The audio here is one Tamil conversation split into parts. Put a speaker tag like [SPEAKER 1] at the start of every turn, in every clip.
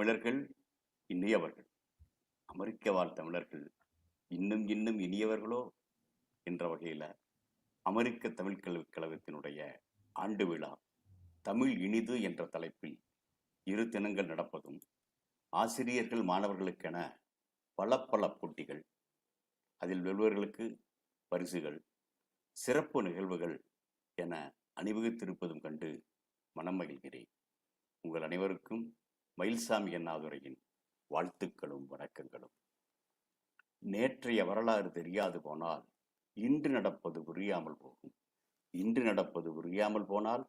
[SPEAKER 1] தமிழர்கள் இனியவர்கள். அமெரிக்க வாழ் தமிழர்கள் இன்னும் இன்னும் இனியவர்களோ என்ற வகையில் அமெரிக்க தமிழ் கல்விக் கழகத்தினுடைய ஆண்டு விழா தமிழ் இனிது என்ற தலைப்பில் இரு தினங்கள் நடப்பதும் ஆசிரியர்கள் மாணவர்களுக்கென பல பல போட்டிகள் அதில் வெல்வர்களுக்கு பரிசுகள் சிறப்பு நிகழ்வுகள் என அணிவகுத்திருப்பதும் கண்டு மனம் மகிழ்கிறேன். உங்கள் அனைவருக்கும் மயில்சாமி அண்ணாதுரையின் வாழ்த்துக்களும் வணக்கங்களும். நேற்றைய வரலாறு தெரியாது போனால் இன்று நடப்பது புரியாமல் போகும். இன்று நடப்பது புரியாமல் போனால்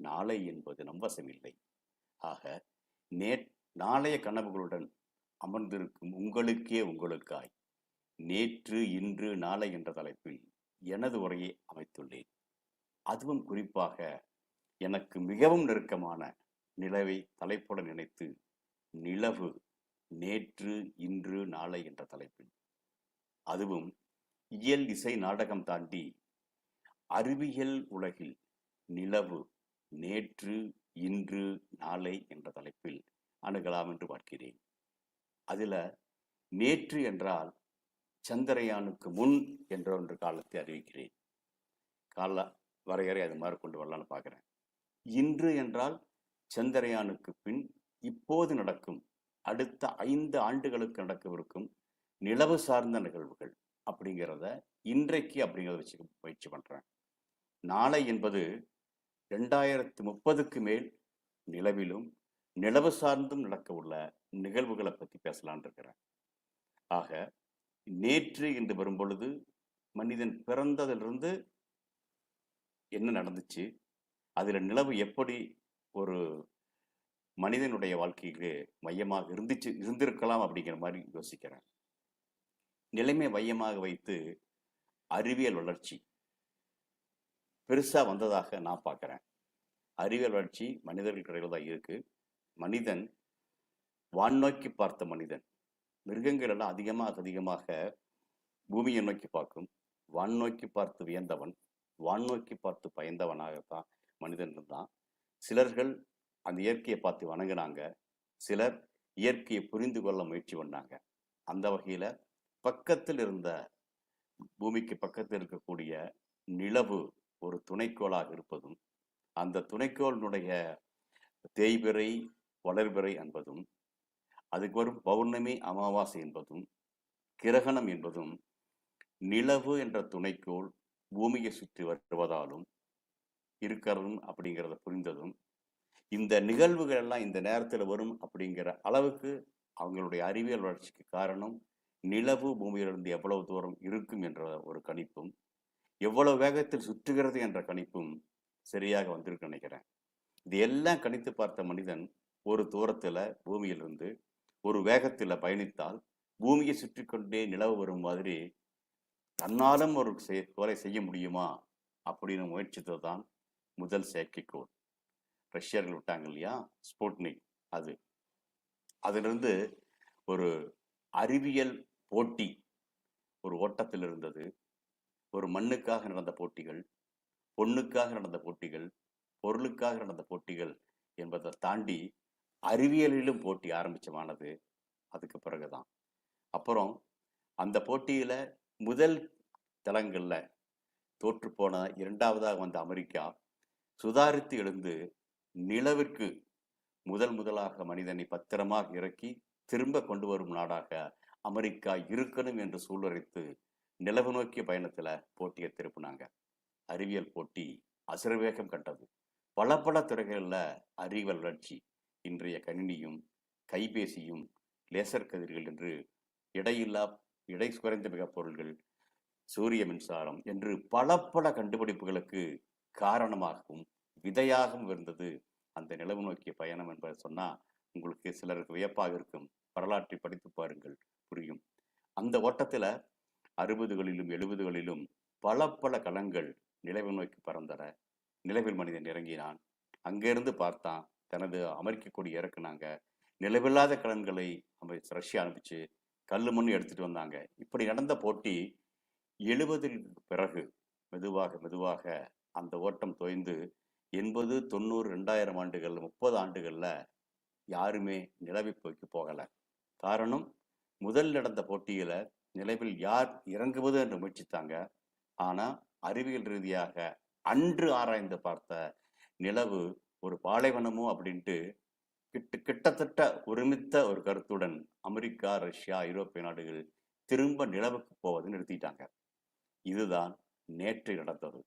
[SPEAKER 1] நாளை என்பது நம்பசமில்லை ஆக நே நாளைய கனவுகளுடன் அமர்ந்திருக்கும் உங்களுக்கே உங்களுக்காய் நேற்று இன்று நாளை என்ற தலைப்பில் எனது உரையை அமைத்துள்ளேன். அதுவும் குறிப்பாக எனக்கு மிகவும் நெருக்கமான நிலவை தலைப்புடன் நினைத்து நிலவு நேற்று இன்று நாளை என்ற தலைப்பில். அதுவும் இயல் இசை நாடகம் தாண்டி அறிவியல் உலகில் நிலவு நேற்று இன்று நாளை என்ற தலைப்பில் அணுகலாம் என்று பார்க்கிறேன். அதில் நேற்று என்றால் சந்திரயானுக்கு முன் என்ற ஒன்று காலத்தை அறிவிக்கிறேன். கால வரையறை அது மாதிரி கொண்டு வரலான்னு பார்க்குறேன். இன்று என்றால் சந்திரயானுக்கு பின் இப்போது நடக்கும் அடுத்த ஐந்து ஆண்டுகளுக்கு நடக்கவிருக்கும் நிலவு சார்ந்த நிகழ்வுகள் அப்படிங்கிறத இன்றைக்கு அப்படிங்கிறத வச்சு முயற்சி பண்ணுறேன் நாளை என்பது ரெண்டாயிரத்து முப்பதுக்கு மேல் நிலவிலும் நிலவு சார்ந்தும் நடக்க உள்ள நிகழ்வுகளை பற்றி பேசலான் இருக்கிறேன். ஆக நேற்று என்று வரும்பொழுது மனிதன் பிறந்ததிலிருந்து என்ன நடந்துச்சு அதில் நிலவு எப்படி ஒரு மனிதனுடைய வாழ்க்கைக்கு மையமாக இருந்துச்சு இருந்திருக்கலாம் அப்படிங்கிற மாதிரி யோசிக்கிறேன். நிலைமை மையமாக வைத்து அறிவியல் வளர்ச்சி பெருசாக வந்ததாக நான் பார்க்குறேன். அறிவியல் வளர்ச்சி மனிதர்கள் கடையில் தான் இருக்குது மனிதன் வான்நோக்கி பார்த்த மனிதன். மிருகங்கள் எல்லாம் அதிகமாக அதிகமாக பூமியை நோக்கி பார்க்கும். வான் நோக்கி பார்த்து வியந்தவன் வான் நோக்கி பார்த்து பயந்தவனாகத்தான் மனிதன் இருந்தான். சிலர்கள் அந்த இயற்கையை பார்த்து வணங்கினாங்க. சிலர் இயற்கையை புரிந்து கொள்ள முயற்சி பண்ணாங்க. அந்த வகையில் பக்கத்தில் இருந்த பூமிக்கு பக்கத்தில் இருக்கக்கூடிய நிலவு ஒரு துணைக்கோளாக இருப்பதும் அந்த துணைக்கோளினுடைய தேய்பிறை வளர்பிறை என்பதும் அதுக்கு வரும் பௌர்ணமி அமாவாசை என்பதும் கிரகணம் என்பதும் நிலவு என்ற துணைக்கோள் பூமியை சுற்றி வருவதாலும் இருக்கிறதும் அப்படிங்கிறத புரிந்ததும் இந்த நிகழ்வுகள் எல்லாம் இந்த நேரத்தில் வரும் அப்படிங்கிற அளவுக்கு அவங்களுடைய அறிவியல் வளர்ச்சிக்கு காரணம் நிலவு பூமியிலிருந்து எவ்வளவு தூரம் இருக்கும் என்ற ஒரு கணிப்பும் எவ்வளவு வேகத்தில் சுற்றுகிறது என்ற கணிப்பும் சரியாக வந்திருக்கு நினைக்கிறேன். இது எல்லாம் கணித்து பார்த்த மனிதன் ஒரு தூரத்தில் பூமியிலிருந்து ஒரு வேகத்தில் பயணித்தால் பூமியை சுற்றி கொண்டே நிலவு வரும் மாதிரி தன்னாலும் ஒரு கொலை செய்ய முடியுமா அப்படின்னு முயற்சித்தது தான் முதல் செயற்கைக்கோள். ரஷ்யர்கள் விட்டாங்க இல்லையா? ஸ்போட்னிக் அது. அதிலிருந்து ஒரு அறிவியல் போட்டி ஒரு ஓட்டத்தில் இருந்தது. ஒரு மண்ணுக்காக நடந்த போட்டிகள் பொண்ணுக்காக நடந்த போட்டிகள் பொருளுக்காக நடந்த போட்டிகள் என்பதை தாண்டி அறிவியலிலும் போட்டி ஆரம்பிச்சமானது. அதுக்கு பிறகுதான். அப்புறம் அந்த போட்டியில் முதல் தளங்களில் தோற்று போன இரண்டாவதாக வந்த அமெரிக்கா சுதாரித்து எழுந்து நிலவிற்கு முதல் முதலாக மனிதனை பத்திரமாக இறக்கி திரும்ப கொண்டு வரும் நாடாக அமெரிக்கா இருக்கணும் என்று சூழ்நிலைத்து நிலவு நோக்கிய பயணத்துல போட்டியை திருப்பினாங்க. அறிவியல் போட்டி அசிரவேகம் கண்டது. பல பல துறைகளில் அறிவியல் வளர்ச்சி இன்றைய கணினியும் கைபேசியும் லேசர் கதிர்கள் என்று இடையில்லா இடை குறைந்த மிக பொருள்கள் சூரிய மின்சாரம் என்று பல பல கண்டுபிடிப்புகளுக்கு காரணமாகவும் விதையாகவும் இருந்தது. அந்த நிலவு நோக்கிய பயணம் என்பதை சொன்னால் உங்களுக்கு சிலருக்கு வியப்பாக இருக்கும். வரலாற்றை படித்து பாருங்கள் புரியும். அந்த ஓட்டத்தில் அறுபதுகளிலும் எழுபதுகளிலும் பல பல களங்கள் நிலவு நோக்கி பறந்தன. நிலவில் மனிதன் இறங்கினான். அங்கிருந்து பார்த்தான் தனது அமெரிக்க கொடி இறக்குனாங்க. நிலவில்லாத கலன்களை ரஷ்யா அனுப்பிச்சு கல் மண் எடுத்துட்டு வந்தாங்க. இப்படி நடந்த போட்டி எழுபதுக்கு பிறகு மெதுவாக மெதுவாக அந்த ஓட்டம் தொய்ந்து எண்பது தொண்ணூறு ரெண்டாயிரம் ஆண்டுகள் முப்பது ஆண்டுகளில் யாருமே நிலவை போய்க்கு போகலை. காரணம் முதல் நடந்த போட்டியில் நிலவில் யார் இறங்குவது என்று முயற்சித்தாங்க. ஆனால் அறிவியல் ரீதியாக அன்று ஆராய்ந்து பார்த்த நிலவு ஒரு பாலைவனமோ அப்படின்ட்டு கிட்ட கிட்டத்தட்ட ஒருமித்த ஒரு கருத்துடன் அமெரிக்கா ரஷ்யா ஐரோப்பிய நாடுகள் திரும்ப நிலவுக்கு போவதை நிறுத்திட்டாங்க. இதுதான் நேற்று நடந்தது.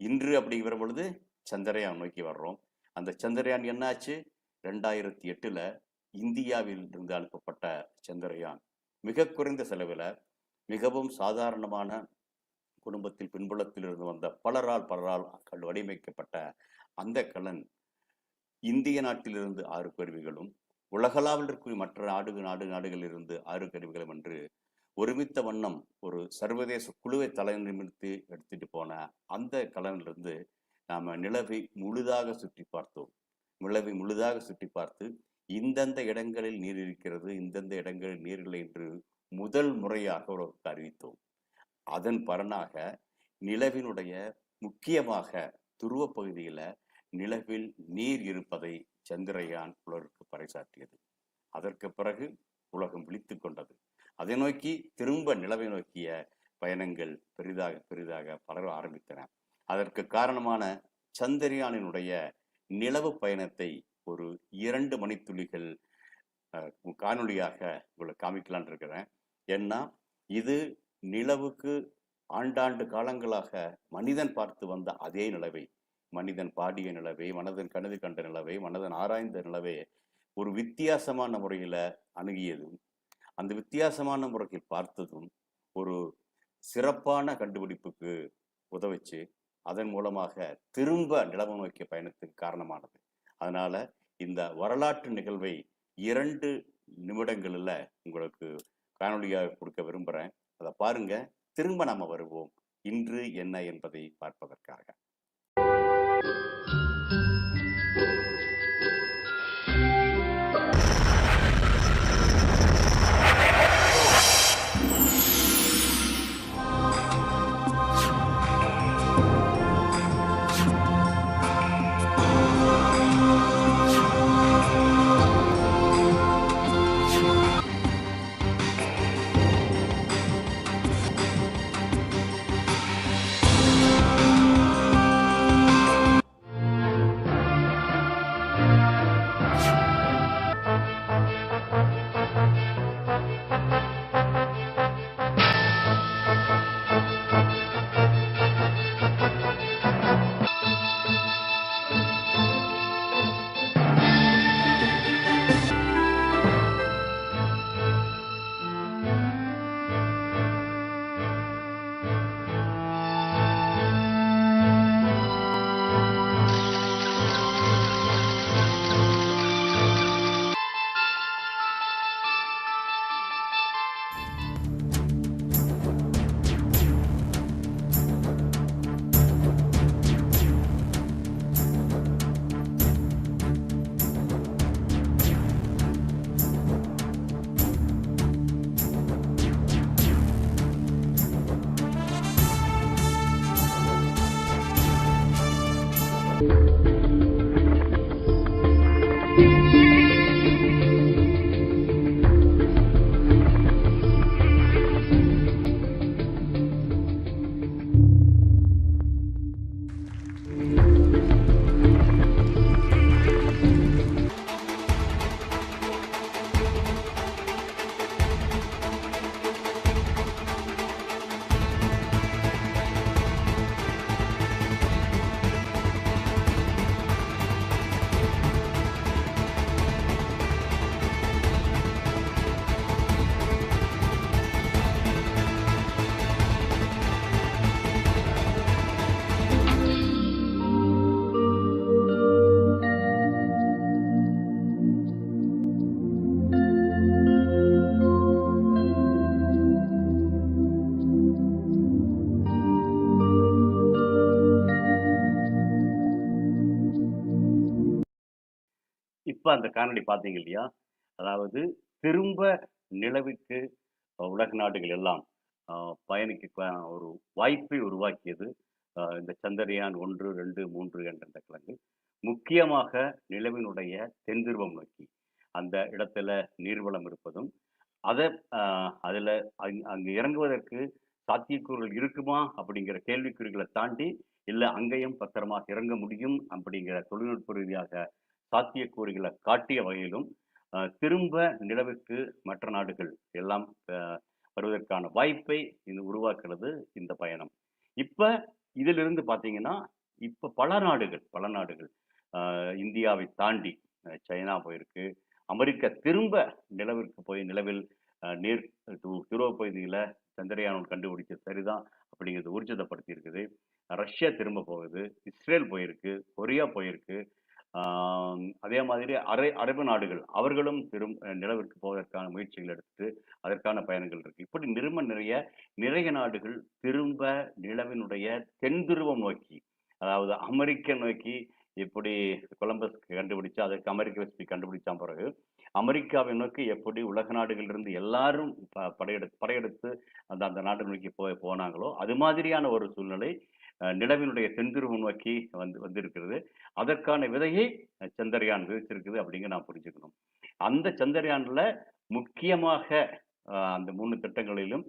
[SPEAKER 1] இன்று அப்படிங்கிற பொழுது சந்திரயான் நோக்கி வர்றோம். அந்த சந்திரயான் என்னாச்சு? ரெண்டாயிரத்தி எட்டுல இந்தியாவில் இருந்து அனுப்பப்பட்ட சந்திரயான். மிக குறைந்த செலவில் மிகவும் சாதாரணமான குடும்பத்தில் பின்புலத்தில் இருந்து வந்த பலரால் பலரால் வடிவமைக்கப்பட்ட அந்த கலன் இந்திய நாட்டிலிருந்து ஆறு கருவிகளும் உலகளாவில் இருக்கும் மற்ற நாடு நாடு நாடுகளிலிருந்து ஆறு கருவிகளும் என்று ஒருமித்த வண்ணம் ஒரு சர்வதேச குழுவை தலைநிமித்து எடுத்துட்டு போன அந்த கலனிலிருந்து நாம் நிலவை முழுதாக சுற்றி பார்த்தோம். நிலவை முழுதாக சுற்றி பார்த்து இந்தந்த இடங்களில் நீர் இருக்கிறது இந்தந்த இடங்களில் நீர் இல்லை என்று முதல் முறையாக உலகுக்கு அறிவித்தோம். அதன் பலனாக நிலவினுடைய முக்கியமாக துருவ பகுதியில் நிலவில் நீர் இருப்பதை சந்திரயான் உலகிற்கு பறைசாற்றியது. அதற்கு பிறகு உலகம் விழித்து கொண்டது. அதை நோக்கி திரும்ப நிலவை நோக்கிய பயணங்கள் பெரிதாக பெரிதாக பலர ஆரம்பித்தன. அதற்கு காரணமான சந்திரயானினுடைய நிலவு பயணத்தை ஒரு இரண்டு மணித்துளிகள் காணொளியாக உங்களை காமிக்கலான் இருக்கிறேன். ஏன்னா இது நிலவுக்கு ஆண்டாண்டு காலங்களாக மனிதன் பார்த்து வந்த அதே நிலவை மனிதன் பாடிய நிலவை மனதன் கனது கண்ட நிலவை மனதன் ஆராய்ந்த நிலவை ஒரு வித்தியாசமான முறையில் அணுகியதும் அந்த வித்தியாசமான முறையில் பார்த்ததும் ஒரு சிறப்பான கண்டுபிடிப்புக்கு உதவிச்சு அதன் மூலமாக திரும்ப நிலவு நோக்கிய பயணத்துக்கு காரணமானது. அதனால இந்த வரலாற்று நிகழ்வை இரண்டு நிமிடங்களில் உங்களுக்கு காணொளியாக கொடுக்க விரும்புகிறேன் அதை பாருங்க. திரும்ப நாம வருவோம். இன்று என்ன என்பதை பார்ப்பதற்காக. இப்ப அந்த காணொலி பார்த்தீங்க இல்லையா? அதாவது திரும்ப நிலவுக்கு உலக நாடுகள் எல்லாம் பயணிக்க ஒரு வாய்ப்பை உருவாக்கியது இந்த சந்திரயான் ஒன்று ரெண்டு மூன்று என்ற இந்த கிழங்கு. முக்கியமாக நிலவினுடைய தென்துருவம் நோக்கி அந்த இடத்துல நீர்வளம் இருப்பதும் அதை அதில் அங் அங்கு இறங்குவதற்கு சாத்தியக்கூறுகள் இருக்குமா? அப்படிங்கிற கேள்விக்குறிகளை தாண்டி இல்லை அங்கேயும் பத்திரமாக இறங்க முடியும்? அப்படிங்கிற தொழில்நுட்ப ரீதியாக சாத்தியக்கூறுகளை காட்டிய வகையிலும் திரும்ப நிலவுக்கு மற்ற நாடுகள் எல்லாம் வருவதற்கான வாய்ப்பை இது உருவாக்குறது இந்த பயணம். இப்போ இதிலிருந்து பார்த்தீங்கன்னா இப்போ பல நாடுகள் பல நாடுகள் இந்தியாவை தாண்டி சைனா போயிருக்கு அமெரிக்கா திரும்ப நிலவிற்கு போய் நிலவில் நீர் துருவ பகுதியில் சந்திரயானம் கண்டுபிடிச்சது சரிதான் அப்படிங்கிறது ஊர்ஜிதப்படுத்தி இருக்குது ரஷ்யா திரும்ப போகுது இஸ்ரேல் போயிருக்கு கொரியா போயிருக்கு அதே மாதிரி அரை அரபு நாடுகள் அவர்களும் திரும் நிலவிற்கு போவதற்கான முயற்சிகள் எடுத்து அதற்கான பயணங்கள் இருக்கு. இப்படி நிரும நிறைய நிறைய நாடுகள் திரும்ப நிலவினுடைய தென் துருவம் நோக்கி அதாவது அமெரிக்க நோக்கி எப்படி கொலம்பஸ் கண்டுபிடிச்சா அதற்கு அமெரிக்க வெஸ்பி கண்டுபிடிச்சான் பிறகு அமெரிக்காவை நோக்கி எப்படி உலக நாடுகளில் இருந்து எல்லாரும் ப- படையெடுத்து படையெடுத்து அந்த அந்த நாட்டை நோக்கி போய் போனாங்களோ அது மாதிரியான ஒரு சூழ்நிலை நிலவினுடைய தென்திருவம் நோக்கி வந்து வந்திருக்கிறது. அதற்கான விதையை சந்திரயான் விதைச்சிருக்குது அப்படிங்க நான் புரிஞ்சுக்கணும். அந்த சந்திரயானில் முக்கியமாக அந்த மூணு திட்டங்களிலும்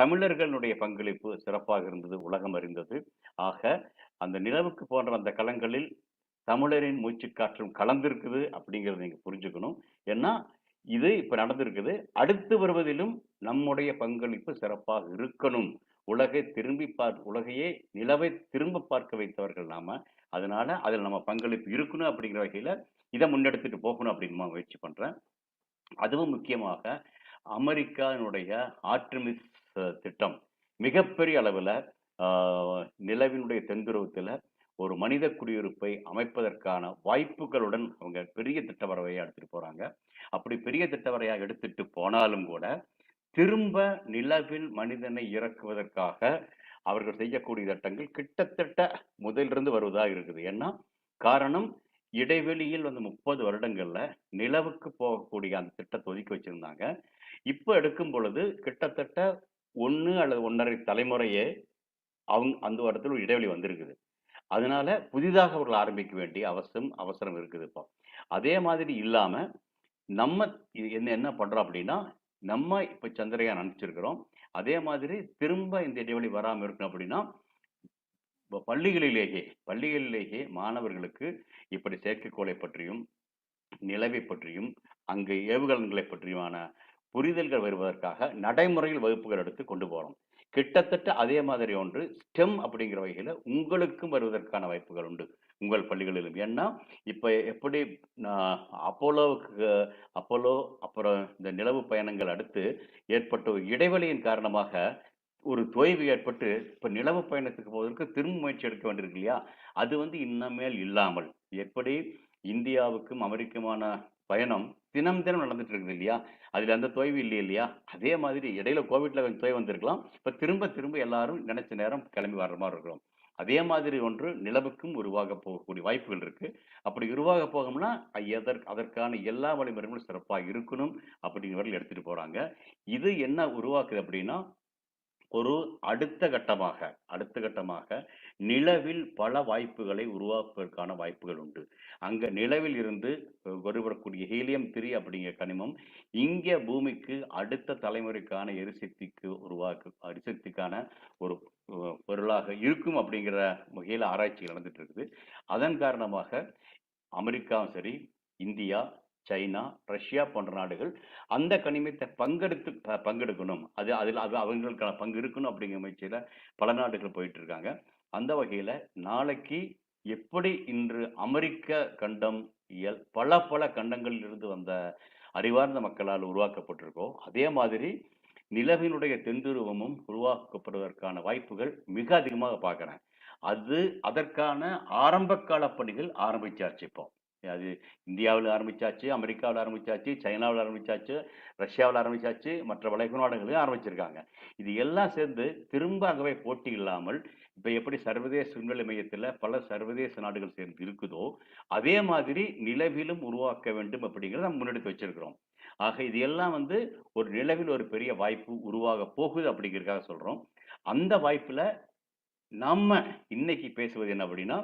[SPEAKER 1] தமிழர்களுடைய பங்களிப்பு சிறப்பாக இருந்தது உலகம் அறிந்தது. ஆக அந்த நிலவுக்கு போன்ற அந்த களங்களில் தமிழரின் மூச்சு காற்றும் கலந்திருக்குது அப்படிங்கிறத நீங்கள் புரிஞ்சுக்கணும். ஏன்னா இது இப்போ நடந்திருக்குது. அடுத்து வருவதிலும் நம்முடைய பங்களிப்பு சிறப்பாக இருக்கணும். உலகை திரும்பி பார் உலகையே நிலவை திரும்ப பார்க்க வைத்தவர்கள் நாம அதனால அதில் நம்ம பங்களிப்பு இருக்கணும் அப்படிங்கிற வகையில இதை முன்னெடுத்துட்டு போகணும் அப்படின்னு முயற்சி பண்றேன். அதுவும் முக்கியமாக அமெரிக்காவினுடைய ஆர்டமிஸ் திட்டம். மிகப்பெரிய அளவில் நிலவினுடைய தென்துருவத்தில் ஒரு மனித குடியிருப்பை அமைப்பதற்கான வாய்ப்புகளுடன் அவங்க பெரிய திட்டவரவையை எடுத்துகிட்டு போகிறாங்க அப்படி பெரிய திட்டவரையாக எடுத்துட்டு போனாலும் கூட திரும்ப நிலவில் மனிதனை இறக்குவதற்காக அவர்கள் செய்யக்கூடிய திட்டங்கள் கிட்டத்தட்ட முதலிருந்து வருவதாக இருக்குது. ஏன்னா காரணம் இடைவெளியில் வந்து முப்பது வருடங்கள்ல நிலவுக்கு போகக்கூடிய அந்த திட்டத்தை ஒதுக்கி வச்சிருந்தாங்க. இப்போ எடுக்கும் பொழுது கிட்டத்தட்ட ஒன்று அல்லது ஒன்றரை தலைமுறையே அவங்க அந்த இடத்துல ஒரு இடைவெளி வந்திருக்குது. அதனால புதிதாக அவர்கள் ஆரம்பிக்க வேண்டிய அவசியம் அவசரம் இருக்குது இப்போ. அதே மாதிரி இல்லாம நம்ம இது என்ன என்ன பண்றோம் அப்படின்னா நம்ம இப்ப சந்திரயான் அனுப்பிச்சிருக்கிறோம். அதே மாதிரி திரும்ப இந்த இடைவெளி வராமல் இருக்கணும் அப்படின்னா பள்ளிகளிலேயே பள்ளிகளிலேயே மாணவர்களுக்கு இப்படி செயற்கைக்கோளை பற்றியும் நிலவை பற்றியும் அங்கு ஏவுகலன்களை பற்றியுமான புரிதல்கள் வருவதற்காக நடைமுறையில் வகுப்புகள் எடுத்து கொண்டு போகிறோம் கிட்டத்தட்ட அதே மாதிரி ஒன்று ஸ்டெம் அப்படிங்கிற வகையில் உங்களுக்கும் வருவதற்கான வாய்ப்புகள் உண்டு. உங்கள் பள்ளிகளிலும். ஏன்னா இப்ப எப்படி அப்போலோவுக்கு அப்போலோ அப்புறம் இந்த நிலவு பயணங்கள் அடுத்து ஏற்பட்ட ஒரு இடைவெளியின் காரணமாக ஒரு தொய்வு ஏற்பட்டு இப்ப நிலவு பயணத்துக்கு போவதற்கு திரும்ப முயற்சி எடுக்க வேண்டியிருக்கு இல்லையா? அது வந்து இன்னமேல் இல்லாமல் எப்படி இந்தியாவுக்கும் அமெரிக்குமான பயணம் தினம் தினம் நடந்துட்டு இருக்குது இல்லையா? அதுல அந்த தொய்வு இல்லை இல்லையா? அதே மாதிரி இடையில கோவிட்ல கொஞ்சம் தொய்வு வந்திருக்கலாம். இப்ப திரும்ப திரும்ப எல்லாரும் நினைச்ச நேரம் கிளம்பி வர்ற மாதிரி இருக்கிறோம். அதே மாதிரி ஒன்று நிலவுக்கும் உருவாக போகக்கூடிய வாய்ப்புகள் இருக்கு. அப்படி உருவாக போகும்னா எதற்கு அதற்கான எல்லா வழிமுறைகளும் சிறப்பாக இருக்கணும் அப்படிங்கிறவர்கள் எடுத்துட்டு போறாங்க. இது என்ன உருவாக்குது அப்படின்னா ஒரு அடுத்த கட்டமாக அடுத்த கட்டமாக நிலவில் பல வாய்ப்புகளை உருவாக்குவதற்கான வாய்ப்புகள் உண்டு. அங்க நிலவில் இருந்து வருவரக்கூடிய ஹீலியம் த்ரீ அப்படிங்கிற கனிமம் இங்கே பூமிக்கு அடுத்த தலைமுறைக்கான எரிசக்திக்கு உருவாக்கு எரிசக்திக்கான ஒரு பொருளாக இருக்கும் அப்படிங்கிற வகையில் ஆராய்ச்சி நடந்துட்டு இருக்குது. அதன் காரணமாக அமெரிக்காவும் சரி இந்தியா சைனா ரஷ்யா போன்ற நாடுகள் அந்த கனிமத்தை பங்கெடுத்து ப- பங்கெடுக்கணும். அது அதில் அது அவங்களுக்கான பங்கு இருக்கணும் அப்படிங்கிற முயற்சியில் பல நாடுகள் போயிட்டு இருக்காங்க அந்த வகையில் நாளைக்கு எப்படி இன்று அமெரிக்க கண்டம் இயல் பல பல கண்டங்களில் இருந்து வந்த அறிவார்ந்த மக்களால் உருவாக்கப்பட்டிருக்கோ அதே மாதிரி நிலவினுடைய தென்துருவமும் உருவாக்கப்படுவதற்கான வாய்ப்புகள் மிக அதிகமாக பார்க்குறேன். அது அதற்கான ஆரம்ப கால பணிகள் ஆரம்பிச்சாச்சு இப்போ. அது இந்தியாவில் ஆரம்பிச்சாச்சு அமெரிக்காவில் ஆரம்பிச்சாச்சு சைனாவில் ஆரம்பிச்சாச்சு ரஷ்யாவில் ஆரம்பிச்சாச்சு மற்ற வளைகு நாடுகளையும் ஆரம்பிச்சிருக்காங்க. இது எல்லாம் சேர்ந்து திரும்ப அங்கவே போட்டி இல்லாமல் இப்போ எப்படி சர்வதேச விண்வெளி மையத்தில் பல சர்வதேச நாடுகள் சேர்ந்து இருக்குதோ அதே மாதிரி நிலவிலும் உருவாக்க வேண்டும் அப்படிங்கிறத நம்ம முன்னெடுத்து வச்சிருக்கிறோம். ஆக இது எல்லாம் வந்து ஒரு நிலவில் ஒரு பெரிய வாய்ப்பு உருவாக போகுது அப்படிங்கிறதுக்காக சொல்கிறோம் அந்த வாய்ப்பில் நம்ம இன்னைக்கு பேசுவது என்ன அப்படின்னா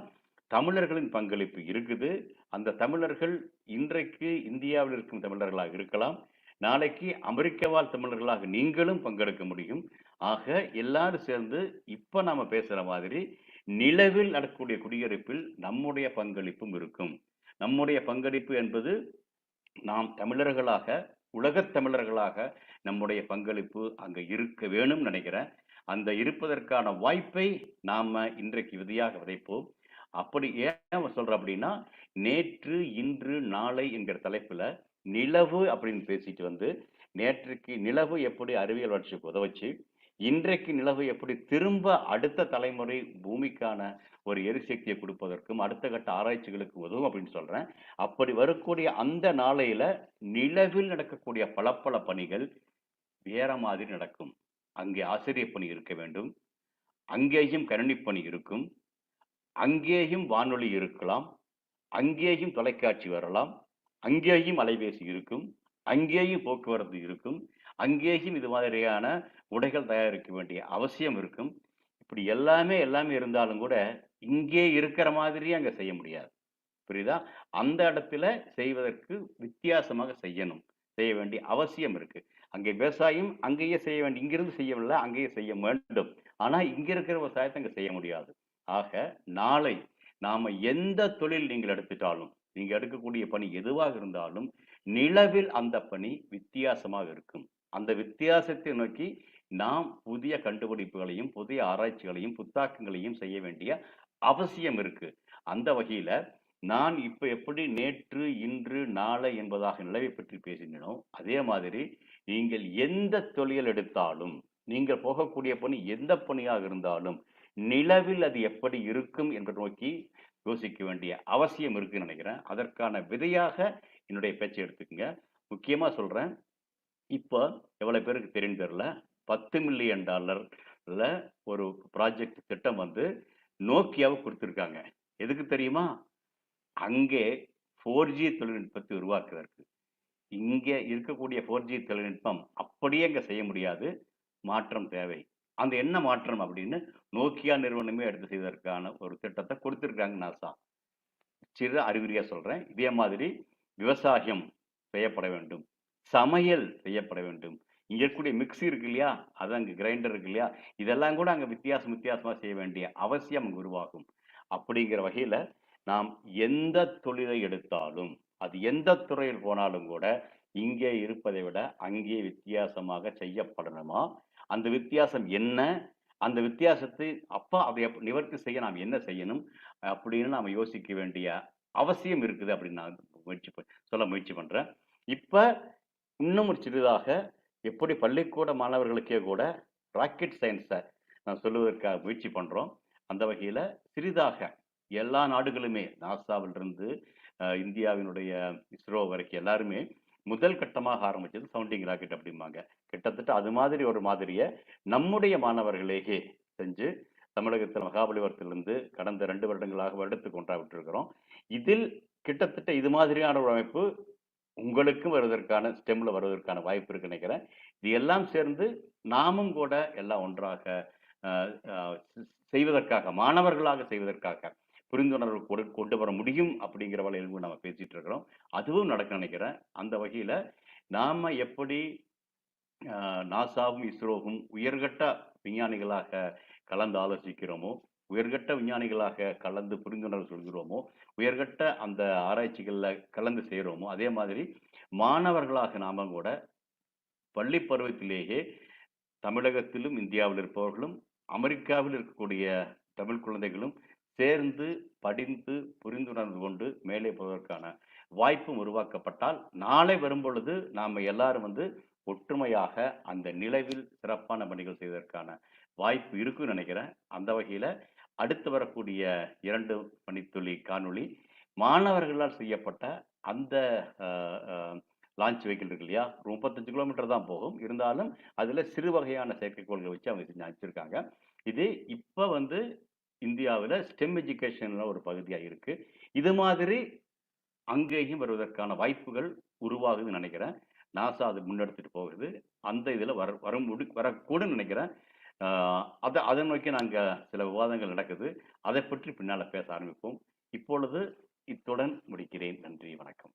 [SPEAKER 1] தமிழர்களின் பங்களிப்பு இருக்குது. அந்த தமிழர்கள் இன்றைக்கு இந்தியாவில் இருக்கும் தமிழர்களாக இருக்கலாம். நாளைக்கு அமெரிக்காவால் தமிழர்களாக நீங்களும் பங்கெடுக்க முடியும். ஆக எல்லாரும் சேர்ந்து இப்போ நாம் பேசுகிற மாதிரி நிலவில் நடக்கக்கூடிய குடியிருப்பில் நம்முடைய பங்களிப்பும் இருக்கும். நம்முடைய பங்களிப்பு என்பது நாம் தமிழர்களாக உலகத் தமிழர்களாக நம்முடைய பங்களிப்பு அங்கே இருக்க வேணும்னு நினைக்கிறேன். அந்த இருப்பதற்கான வாய்ப்பை நாம் இன்றைக்கு விதையாக விதைப்போம். அப்படி ஏன் சொல்ற அப்படின்னா நேற்று இன்று நாளை என்கிற தலைப்புல நிலவு அப்படின்னு பேசிட்டு வந்து நேற்றுக்கு நிலவு எப்படி அறிவியல் வளர்ச்சிக்கு உதவுச்சு இன்றைக்கு நிலவு எப்படி திரும்ப அடுத்த தலைமுறை பூமிக்கான ஒரு எரிசக்தியை கொடுப்பதற்கும் அடுத்த கட்ட ஆராய்ச்சிகளுக்கு உதவும் அப்படின்னு சொல்றேன். அப்படி வரக்கூடிய அந்த நாளையில நிலவில் நடக்கக்கூடிய பல பல பணிகள் வேற மாதிரி நடக்கும். அங்கே ஆசிரியர் பணி இருக்க வேண்டும். அங்கேயும் கணினி பணி இருக்கும். அங்கேயும் வானொலி இருக்கலாம் அங்கேயும் தொலைக்காட்சி வரலாம் அங்கேயும் அலைபேசி இருக்கும் அங்கேயும் போக்குவரத்து இருக்கும் அங்கேயும் இது மாதிரியான உடைகள் தயாரிக்க வேண்டிய அவசியம் இருக்கும். இப்படி எல்லாமே எல்லாமே இருந்தாலும் கூட இங்கே இருக்கிற மாதிரி அங்கே செய்ய முடியாது. புரியுதா? அந்த இடத்துல செய்வதற்கு வித்தியாசமாக செய்யணும். செய்ய வேண்டிய அவசியம் இருக்கு. அங்கே விவசாயம் அங்கேயே செய்ய வேண்டிய இங்கிருந்து செய்யவில்லை அங்கேயே செய்ய வேண்டும். ஆனால் இங்கே இருக்கிற விவசாயத்தை அங்கே செய்ய முடியாது. ஆக நாளை நாம எந்த தொழில் நீங்கள் எடுத்துட்டாலும் நீங்க எடுக்கக்கூடிய பணி எதுவாக இருந்தாலும் நிலவில் அந்த பணி வித்தியாசமாக இருக்கும். அந்த வித்தியாசத்தை நோக்கி நாம் புதிய கண்டுபிடிப்புகளையும் புதிய ஆராய்ச்சிகளையும் புத்தாக்கங்களையும் செய்ய வேண்டிய அவசியம் இருக்கு. அந்த வகையில நான் இப்ப எப்படி நேற்று இன்று நாளை என்பதாக நிலவை பற்றி பேசினோம் அதே மாதிரி நீங்கள் எந்த தொழில் எடுத்தாலும் நீங்கள் போகக்கூடிய பணி எந்த பணியாக இருந்தாலும் நிலவில் அது எப்படி இருக்கும் என்று நோக்கி யோசிக்க வேண்டிய அவசியம் இருக்குன்னு நினைக்கிறேன். அதற்கான விதையாக என்னுடைய பேச்சை எடுத்துக்கங்க. முக்கியமாக சொல்கிறேன் இப்போ எவ்வளோ பேருக்கு தெரியும் தெரியல. பத்து மில்லியன் டாலரில் ஒரு ப்ராஜெக்ட் திட்டம் வந்து நோக்கியாவை கொடுத்துருக்காங்க. எதுக்கு தெரியுமா? அங்கே ஃபோர் ஜி தொழில்நுட்பத்தை உருவாக்குவதற்கு. இங்கே இருக்கக்கூடிய ஃபோர் ஜி தொழில்நுட்பம் அப்படியே இங்கே செய்ய முடியாது. மாற்றம் தேவை. அந்த என்ன மாற்றம் அப்படின்னு நோக்கியா நிறுவனமே எடுத்து செய்வதற்கான ஒரு திட்டத்தை கொடுத்துருக்காங்க நாசா சிறு அறிகுறியாக சொல்கிறேன் இதே மாதிரி விவசாயம் செய்யப்பட வேண்டும். சமையல் செய்யப்பட வேண்டும். இங்கே இருக்கக்கூடிய மிக்ஸி இருக்கு இல்லையா? அது அங்கே கிரைண்டர் இருக்கு இல்லையா? இதெல்லாம் கூட அங்கே வித்தியாசம் வித்தியாசமாக செய்ய வேண்டிய அவசியம் அங்கே உருவாகும். அப்படிங்கிற வகையில் நாம் எந்த தொழிலை எடுத்தாலும் அது எந்த துறையில் போனாலும் கூட இங்கே இருப்பதை விட அங்கே வித்தியாசமாக செய்யப்படணுமா? அந்த வித்தியாசம் என்ன? அந்த வித்தியாசத்தை அப்போ அதை நிவர்த்தி செய்ய நாம் என்ன செய்யணும்? அப்படின்னு நாம் யோசிக்க வேண்டிய அவசியம் இருக்குது அப்படின்னு நான் முயற்சி சொல்ல முயற்சி பண்ணுறேன் இப்போ இன்னும் ஒரு சிறிதாக எப்படி பள்ளிக்கூட மாணவர்களுக்கே கூட ராக்கெட் சயின்ஸை நான் சொல்லுவதற்காக முயற்சி பண்ணுறோம் அந்த வகையில் சிறிதாக எல்லா நாடுகளுமே நாசாவிலிருந்து இந்தியாவினுடைய இஸ்ரோ வரைக்கும் எல்லாருமே முதல் கட்டமாக ஆரம்பிச்சது சவுண்டிங் ராக்கெட் அப்படிம்பாங்க. கிட்டத்தட்ட அது மாதிரி ஒரு மாதிரியை நம்முடைய மாணவர்களேயே செஞ்சு தமிழகத்தில் மகாபலிபுரத்திலிருந்து கடந்த ரெண்டு வருடங்களாக வருடத்துக்கு ஒன்றா விட்டிருக்கிறோம். இதில் கிட்டத்தட்ட இது மாதிரியான ஒரு அமைப்பு உங்களுக்கும் வருவதற்கான ஸ்டெம்ல வருவதற்கான வாய்ப்பு இருக்குன்னு நினைக்கிறேன். இது எல்லாம் சேர்ந்து நாமும் கூட எல்லாம் ஒன்றாக செய்வதற்காக மாணவர்களாக செய்வதற்காக புரிந்துணர்வு கொடு கொண்டு வர முடியும் அப்படிங்கிற வகையில் நம்ம பேசிட்டு இருக்கிறோம். அதுவும் நடக்க நினைக்கிறேன். அந்த வகையில நாம எப்படி நாசாவும் இஸ்ரோவும் உயர்கட்ட விஞ்ஞானிகளாக கலந்து ஆலோசிக்கிறோமோ உயர்கட்ட விஞ்ஞானிகளாக கலந்து புரிந்துணர்வு சொல்கிறோமோ உயர்கட்ட அந்த ஆராய்ச்சிகளில் கலந்து செய்கிறோமோ அதே மாதிரி மாணவர்களாக நாம கூட பள்ளி பருவத்திலேயே தமிழகத்திலும் இந்தியாவில் இருப்பவர்களும் அமெரிக்காவில் இருக்கக்கூடிய தமிழ் குழந்தைகளும் சேர்ந்து படிந்து புரிந்துணர்ந்து கொண்டு மேலே போவதற்கான வாய்ப்பும் உருவாக்கப்பட்டால் நாளை வரும்பொழுது நாம் எல்லாரும் வந்து ஒற்றுமையாக அந்த நிலவில் சிறப்பான பணிகள் செய்வதற்கான வாய்ப்பு இருக்குன்னு நினைக்கிறேன். அந்த வகையில் அடுத்து வரக்கூடிய இரண்டு பணித்துளி காணொளி மாணவர்களால் செய்யப்பட்ட அந்த லான்ச் வெஹிக்கிள் இருக்கு இல்லையா? ஒரு முப்பத்தஞ்சு கிலோமீட்டர் தான் போகும். இருந்தாலும் அதில் சிறு வகையான செயற்கைக்கோள்களை வச்சு அவங்க செஞ்சு அனுப்பிச்சிருக்காங்க. இது இப்போ வந்து இந்தியாவில் ஸ்டெம் எஜுகேஷன்ல ஒரு பகுதியாக இருக்கு. இது மாதிரி அங்கேயும் வருவதற்கான வாய்ப்புகள் உருவாகுதுன்னு நினைக்கிறேன். நாசா அது முன்னெடுத்துட்டு போகுது. அந்த இதில் வர வர முடி வரக்கூடும் நினைக்கிறேன். அதை அதை நோக்கி நாங்கள் சில விவாதங்கள் நடக்குது. அதை பற்றி பின்னால் பேச ஆரம்பிப்போம். இப்பொழுது இத்துடன் முடிக்கிறேன். நன்றி வணக்கம்.